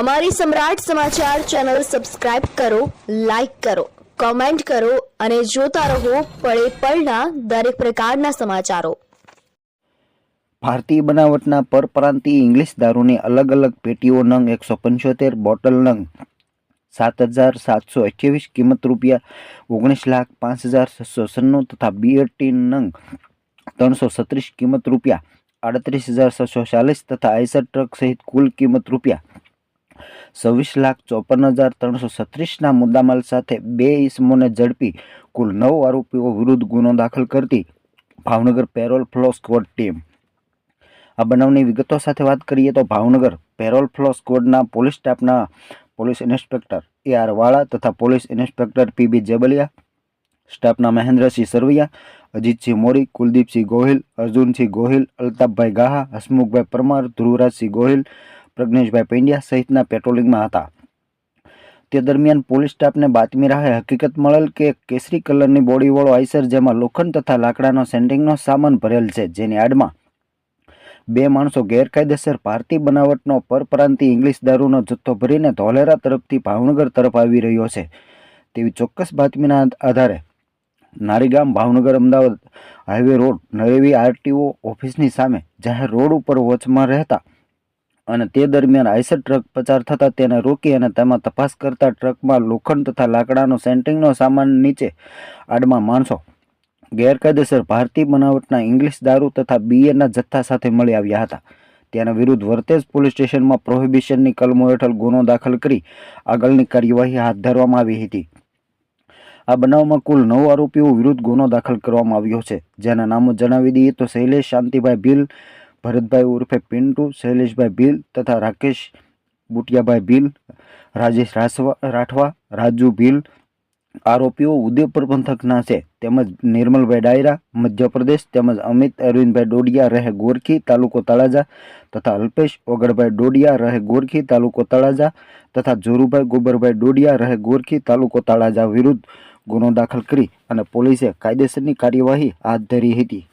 અમારી સમ્રાટ સમાચાર ચેનલ સબસ્ક્રાઇબ કરો, લાઇક કરો, કોમેન્ટ કરો અને જોતા રહો પળે પળના દરેક પ્રકારના સમાચારો. ભારતીય બનાવટના પરપ્રાંતીય ઇંગ્લિશ દારૂની અલગ અલગ પેટીઓ નંગ એકસો પંચોતેર, બોટલ નંગ સાત હજાર સાતસો અઠ્યાવીસ કિંમત રૂપિયા ઓગણીસ લાખ પાંચ હજાર છસો સન્નું તથા બીએટી નંગ ત્રણસો છત્રીસ, કિંમત રૂપિયા આડત્રીસ હજાર છસો ચાલીસ તથા આઈસર ટ્રક સહિત કુલ કિંમત રૂપિયા છવ્વીસ લાખ ચોપન હજાર ત્રણસો છત્રીસના મુદ્દામાલ સાથે બે ઇસમોને ઝડપી કુલ નવ આરોપીઓ વિરુદ્ધ ગુનો દાખલ કરતી Bhavnagar parole furlough squad team. આ બનાવની વિગતો સાથે વાત કરીએ તો ભાવનગર પેરોલ ફ્લો સ્કોડના પોલીસ સ્ટાફના police inspector A R Vala તથા police inspector P B Jebaliya, સ્ટાફના મહેન્દ્રસિંહ સરવૈયા, અજીતસિંહ મોરી, કુલદીપસિંહ ગોહિલ, અર્જુનસિંહ ગોહિલ, અલ્તાફભાઈ ગાહા, હસમુખભાઈ પરમાર, ધ્રુવરાજસિંહ ગોહિલ પ્રજ્ઞેશભાઈ પંડ્યા સહિતના પેટ્રોલિંગમાં હતા. તે દરમિયાન પોલીસ સ્ટાફને બાતમી રાહે હકીકત મળેલ કે કેસરી કલરની બોડીવાળો આઈસર જેમાં લોખંડ તથા લાકડાનો સેન્ટિંગનો સામાન ભરેલ છે, જેની આડમાં બે માણસો ગેરકાયદેસર ભારતીય બનાવટનો પરપ્રાંતિ ઇંગ્લિશ દારૂનો જથ્થો ભરીને ધોલેરા તરફથી ભાવનગર તરફ આવી રહ્યો છે. તેવી ચોક્કસ બાતમીના આધારે નારીગામ ભાવનગર અમદાવાદ હાઈવે રોડ નરેવી આરટીઓ ઓફિસની સામે જાહેર રોડ ઉપર વોચમાં રહેતા અને તે દરમિયાન આઈસર ટ્રક પસાર થતાં તેને રોકી અને તેમાં તપાસ કરતા ટ્રકમાં લોખંડ તથા લાકડાનો સેન્ટિંગનો સામાન નીચે આડમાં માણસો ગેરકાયદેસર ભારતીય બનાવટના ઇંગ્લિશ દારૂ તથા બીએના જથ્થા સાથે મળી આવ્યા હતા. તેના વિરુદ્ધ વર્તેજ પોલીસ સ્ટેશનમાં પ્રોહિબિશનની કલમો હેઠળ ગુનો દાખલ કરી આગળની કાર્યવાહી હાથ ધરવામાં આવી હતી. આ બનાવમાં કુલ નવ આરોપીઓ વિરુદ્ધ ગુનો દાખલ કરવામાં આવ્યો છે. જેના નામો જણાવી દઈએ તો શૈલેષ, શાંતિભાઈ ભીલ ભરતભાઈ ઉર્ફે પિન્ટુ, શૈલેષભાઈ ભીલ તથા રાકેશ બુટિયાભાઈ ભીલ, રાજેશ રાઠવા, રાજુ ભીલ, આરોપીઓ ઉદયપુર પંથકના છે. તેમજ નિર્મલભાઈ ડાયરા, મધ્યપ્રદેશ, તેમજ અમિત અરવિંદભાઈ ડોડિયા, રહે ગોરખી, તાલુકો તળાજા તથા અલ્પેશ ઓગળભાઈ ડોડિયા, રહે ગોરખી, તાલુકો તળાજા તથા જોરુભાઈ ગોબરભાઈ ડોડિયા, રહે ગોરખી, તાલુકો તળાજા વિરુદ્ધ ગુનો દાખલ કરી અને પોલીસે કાયદેસરની કાર્યવાહી હાથ ધરી હતી.